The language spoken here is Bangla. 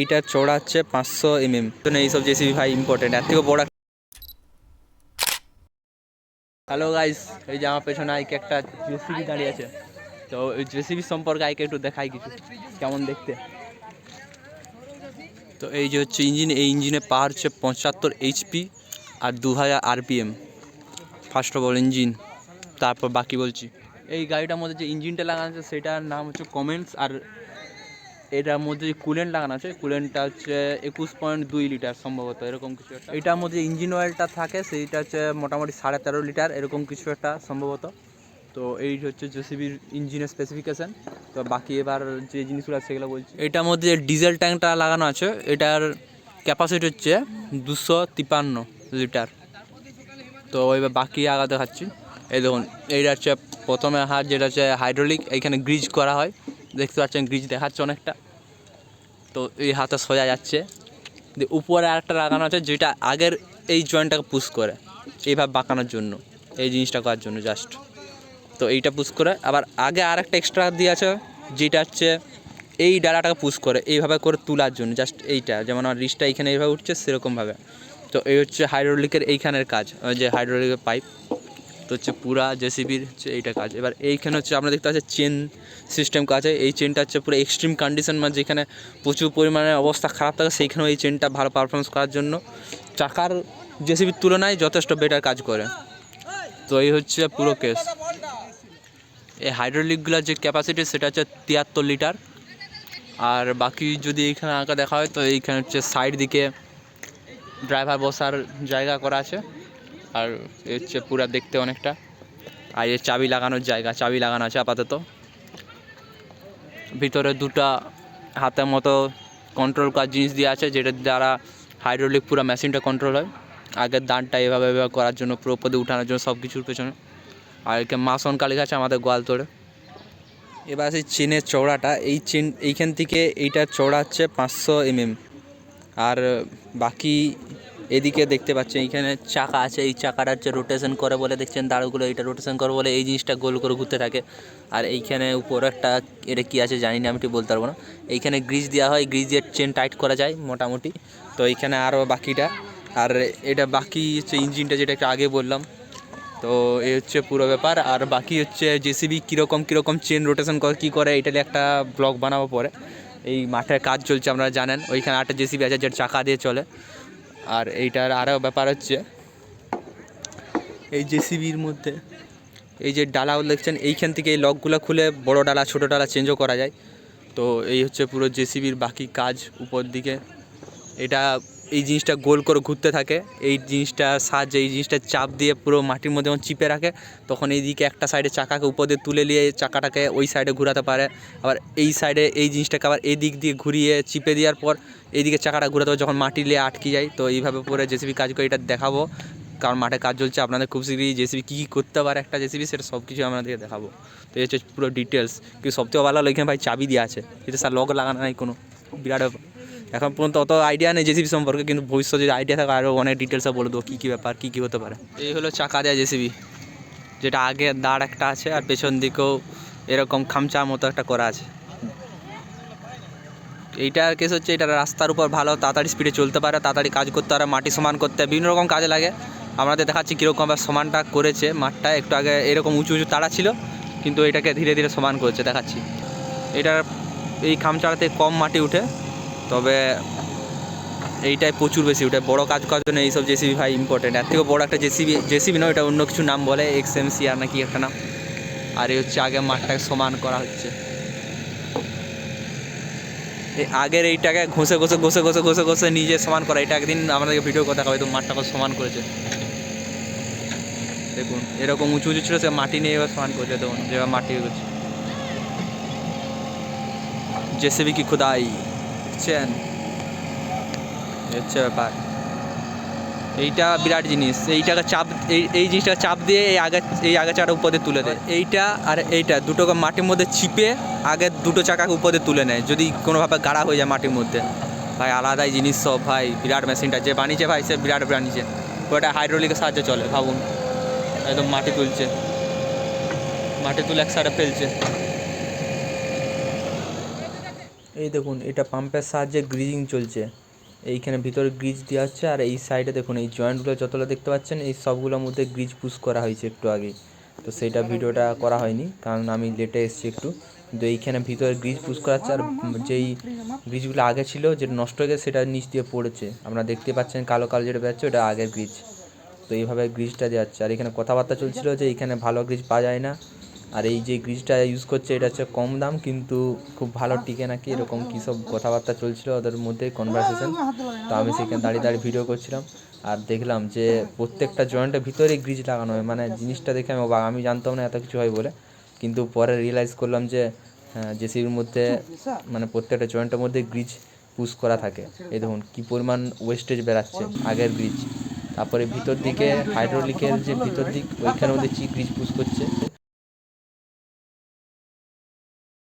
এইটা চড়া হচ্ছে পাঁচশো এমএম। এইসব জেসিবি ভাই ইম্পর্টেন্ট এর থেকে বড় হ্যালো গাইস এই যে আমার পেছনে আইকে একটা জেসিবি দাঁড়িয়ে আছে। তো ওই জেসিবি সম্পর্কে আইকে একটু দেখাই কিছু। কেমন দেখতে? তো এই যে হচ্ছে ইঞ্জিন এই ইঞ্জিনে পাওয়ার হচ্ছে পঁচাত্তর এইচপি আর দু হাজার RPM first of all engine তারপর বাকি বলছি। এই গাড়িটার মধ্যে যে ইঞ্জিনটা লাগানো আছে, সেটার নাম হচ্ছে কমেন্টস আর এটার মধ্যে যে কুলেন্ট লাগানো আছে, কুলেন্টটা হচ্ছে একুশ পয়েন্ট দুই লিটার সম্ভবত, এরকম কিছু একটা। এটার মধ্যে ইঞ্জিন অয়েলটা থাকে, সেইটা হচ্ছে মোটামুটি সাড়ে তেরো লিটার, এরকম কিছু একটা সম্ভবত। তো এই হচ্ছে জেসিবির ইঞ্জিনের স্পেসিফিকেশন তো বাকি এবার যে জিনিসগুলো আছে সেগুলো বলছি। এটার মধ্যে ডিজেল ট্যাঙ্কটা লাগানো আছে, এটার ক্যাপাসিটি হচ্ছে দুশো তিপান্ন লিটার। তো এবার বাকি আগা দেখাচ্ছি। এই দেখুন, এইটা হচ্ছে প্রথমে হাত, যেটা হচ্ছে হাইড্রোলিক এইখানে গ্রিজ করা হয়। দেখতে পাচ্ছেন গ্রিজ দেখাচ্ছে অনেকটা। তো এই হাতে সোজা যাচ্ছে। দিয়ে উপরে আরেকটা লাগানো আছে যেটা আগের এই জয়েন্টটাকে পুশ করে। এইভাবে বাঁকানোর জন্য, এই জিনিসটা করার জন্য জাস্ট তো এইটা পুশ করে, আবার আগে আরেকটা এক্সট্রা দিয়ে আছে যেটা হচ্ছে এই ডালাটাকে পুশ করে, এইভাবে করে তোলার জন্য জাস্ট এইটা। যেমন আমার রিস্টটা এইখানে এইভাবে উঠছে সেরকমভাবে। তো এই হচ্ছে হাইড্রোলিকের এইখানের কাজ যে হাইড্রোলিকের পাইপ তো হচ্ছে পুরা জেসিবির হচ্ছে এইটা কাজ। এবার এইখানে হচ্ছে আমরা দেখতে পাচ্ছি চেন সিস্টেম কাজ এই চেনটা হচ্ছে পুরো এক্সট্রিম কন্ডিশন মানে যেখানে প্রচুর পরিমাণে অবস্থা খারাপ থাকে, সেইখানেও এই চেনটা ভালো পারফরমেন্স করার জন্য চাকার জেসিবির তুলনায় যথেষ্ট বেটার কাজ করে। তো এই হচ্ছে পুরো কেস এই হাইড্রোলিকগুলোর যে ক্যাপাসিটি সেটা হচ্ছে তিয়াত্তর লিটার। আর বাকি যদি এইখানে আঁকা দেখা হয়, তো এইখানে হচ্ছে সাইড দিকে ড্রাইভার বসার জায়গা করা আছে। আর এ হচ্ছে পুরা দেখতে অনেকটা। আর এর চাবি লাগানোর জায়গা, চাবি লাগানো আছে আপাতত। ভিতরে দুটা হাতের মতো কন্ট্রোল করার জিনিস দিয়ে আছে যেটার দ্বারা হাইড্রোলিক পুরো মেশিনটা কন্ট্রোল হয়। আগের দানটা এভাবে এভাবে করার জন্য, পুরো পদে উঠানোর জন্য সব কিছুর পেছনে। আর একে মাসন কালী আছে আমাদের গোয়াল তোড়ে এবার আছে চেনের চওড়াটা। এই চেন, এইখান থেকে এইটার চওড়া হচ্ছে পাঁচশো এমএম। আর বাকি এদিকে দেখতে পাচ্ছেন এইখানে চাকা আছে, এই চাকাটা হচ্ছে রোটেশন করে বলে দেখছেন, দাঁড়গুলো এইটা রোটেশন করে বলে এই জিনিসটা গোল করে ঘুরতে থাকে। আর এইখানে উপরে একটা, এটা কী আছে জানি না, আমি ঠিক বলতে পারব না। এইখানে গ্রিজ দেওয়া হয় গ্রিজ দিয়ে চেন টাইট করা যায় মোটামুটি। তো এইখানে আরও বাকিটা। আর এটা বাকি হচ্ছে ইঞ্জিনটা যেটা একটু আগে বললাম। তো এই হচ্ছে পুরো ব্যাপার। আর বাকি হচ্ছে জেসিবি কীরকম কীরকম চেন রোটেশন করে, কী করে, এটা একটা ব্লগ বানাবো পরে। এই মাঠের কাজ চলছে, আপনারা জানেন। ওইখানে আটটা জেসিবি আছে যেটা চাকা দিয়ে চলে। আর এইটার আরও ব্যাপার হচ্ছে, এই জেসিবির মধ্যে, এই যে ডালাও দেখছেন, এইখান থেকে এই লকগুলো খুলে বড় ডালা, ছোট ডালা চেঞ্জও করা যায়। তো এই হচ্ছে পুরো জেসিবির বাকি কাজ উপর দিকে। এটা এই জিনিসটা গোল করে ঘুরতে থাকে, এই জিনিসটার সাহায্যে এই জিনিসটা চাপ দিয়ে পুরো মাটির মধ্যে যখন চিপে রাখে, তখন এইদিকে একটা সাইডে চাকাকে উপর দিয়ে তুলে নিয়ে চাকাটাকে ওই সাইডে ঘোরাতে পারে। আবার এই সাইডে এই জিনিসটাকে আবার এই দিক দিয়ে ঘুরিয়ে চিপে দেওয়ার পর, এইদিকে চাকাটা ঘুরাতে যখন মাটি নিয়ে আটকে যায়, তো এইভাবে পরে জেসিবি কাজ করে এটা দেখাবো। কারণ মাঠে কাজ চলছে, আপনাদের খুব শীঘ্রই জেসিবি কী কী করতে পারে একটা জেসিবি সেটা সব কিছু আপনাদেরকে দেখাবো। তো এই হচ্ছে পুরো ডিটেলস কিন্তু সবথেকে ভালো এখানে ভাই চাবি দেওয়া আছে। এটা স্যার লক লাগানো নাই কোনো। বিরাট ব্যাপার। এখন পর্যন্ত অত আইডিয়া নেই জেসিবি সম্পর্কে, কিন্তু ভবিষ্যতে যদি আইডিয়া থাকে আরও অনেক ডিটেলসে বলে দেবো কী কী ব্যাপার, কী কী হতে পারে। এই হলো চাকা দেওয়া জেসিবি যেটা আগে দাঁড় একটা আছে আর পেছন দিকেও এরকম খামচার মতো একটা করা আছে। এইটার কেস হচ্ছে, এটা রাস্তার উপর ভালো, তাড়াতাড়ি স্পিডে চলতে পারে, তাড়াতাড়ি কাজ করতে পারে, মাটি সমান করতে বিভিন্ন রকম কাজে লাগে। আমাদের দেখাচ্ছি কীরকম সমানটা করেছে মাঠটা, একটু আগে এরকম উঁচু উঁচু তাড়া ছিল, কিন্তু এটাকে ধীরে ধীরে সমান করেছে, দেখাচ্ছি। এটার এই খামচাড়াতে কম মাটি উঠে তবে এইটাই প্রচুর বেশি উঠে বড় কাজ করার জন্য এইসব জেসিবি ভাই ইম্পর্টেন্ট এর থেকেও বড় একটা জেসিবি জেসিবি নয় এটা অন্য কিছু নাম বলে এক্স এম সি আর নাকি একটা নাম। আর এই হচ্ছে আগে মাঠটাকে সমান করা হচ্ছে। এই আগের এইটাকে ঘষে ঘষে ঘষে ঘষে ঘষে ঘষে নিজে সমান করা, এটা একদিন আমাদেরকে ভিডিও কথা হবে, তো মাঠটাকে সমান করেছে। দেখুন, এরকম উঁচু উঁচু ছিল, সে মাটি নিয়ে এবার সমান করেছে, দেখুন, যেভাবে মাটি গেছে জেসিবি কি খুদাই? এই হচ্ছে ব্যাপার। এইটা বিরাট জিনিস। এইটাকে চাপ, এই এই জিনিসটাকে চাপ দিয়ে এই আগে এই আগে চাকাটা উপরে তুলে দেয়। এইটা আর এইটা দুটোকে মাটির মধ্যে চিপে আগে দুটো চাকাকে উপরে তুলে নেয়। যদি কোনোভাবে গাড়া হয়ে যায় মাটির মধ্যে। ভাই, আলাদাই জিনিস সব, ভাই। বিরাট মেশিনটা। যে বানিয়েছে, ভাই, সে বিরাট বানিয়েছে। ওটা হাইড্রোলিকের সাহায্যে চলে, ভাবুন। একদম মাটি তুলছে। মাটি তুলে এক সাইডে ফেলছে। এই দেখুন, এটা পাম্পের সাহায্যে গ্রিজিং চলছে। এইখানে ভিতরে গ্রিজ দেওয়া হচ্ছে আর এই সাইডে দেখুন, এই জয়েন্টগুলো যতগুলো দেখতে পাচ্ছেন, এই সবগুলোর মধ্যে গ্রিজ পুশ করা হয়েছে একটু আগে তো সেইটা ভিডিওটা করা হয়নি, কারণ আমি লেটে এসেছি একটু। কিন্তু এইখানে ভিতরে গ্রিজ পুশ করা হচ্ছে আর যেই গ্রিজগুলো আগে ছিল যেটা নষ্ট হয়ে গেছে, সেটা নিচ দিয়ে পড়েছে। আপনারা দেখতে পাচ্ছেন কালো কালো যেটা বেরোচ্ছে, ওটা আগের গ্রিজ তো এইভাবে গ্রিজটা দেওয়া হচ্ছে। আর এখানে কথাবার্তা চলছিল যে এখানে ভালো গ্রিজ পাওয়া যায় না। আর এই যে গ্রিজটা ইউজ করছে, এটা হচ্ছে কম দাম, কিন্তু খুব ভালো টিকে নাকি, এরকম কী সব কথাবার্তা চলছিল ওদের মধ্যে কনভারসেশন তো আমি সেখানে দাঁড়িয়ে দাঁড়িয়ে ভিডিও করছিলাম, আর দেখলাম যে প্রত্যেকটা জয়েন্টের ভিতরে গ্রিজ লাগানো হয়। মানে জিনিসটা দেখে আমি অবাক, আমি জানতাম না এত কিছু হয় বলে। কিন্তু পরে রিয়েলাইজ করলাম যে জেসিবির মধ্যে মানে প্রত্যেকটা জয়েন্টের মধ্যে গ্রিজ পুশ করা থাকে। এই দেখুন, কী পরিমাণ ওয়েস্টেজ বেরাচ্ছে আগের গ্রিজ। তারপরে ভিতর দিকে হাইড্রোলিকের যে ভিতর দিক, ওইখানের মধ্যে চি গ্রিজ পুশ করছে?